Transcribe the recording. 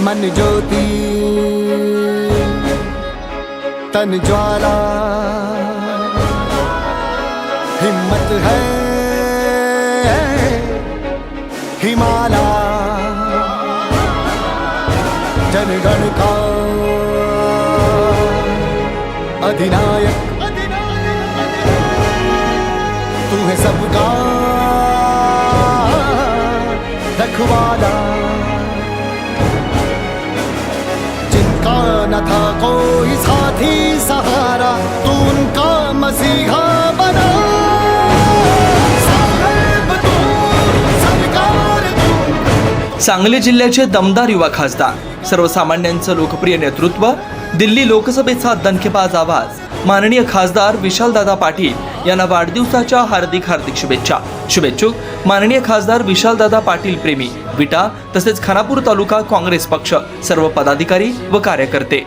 मन ज्योति तन ज्वाला। हिम्मत है हिमाला। जनगण का अधिनायक। तू है सबका रखवाला। न था कोई साथी सहारा तू उनका मसीहा बना सांगली जिल्ह्याचे दमदार युवा खासदार सर्वसामान्यांचं लोकप्रिय नेतृत्व दिल्ली लोकसभेचा दणकेबाज आवाज माननीय खासदार विशालदादा पाटील यांना वाढदिवसाच्या हार्दिक हार्दिक शुभेच्छा. शुभेच्छुक माननीय खासदार विशालदादा पाटील प्रेमी विटा तसेच खानापूर तालुका काँग्रेस पक्ष सर्व पदाधिकारी व कार्यकर्ते.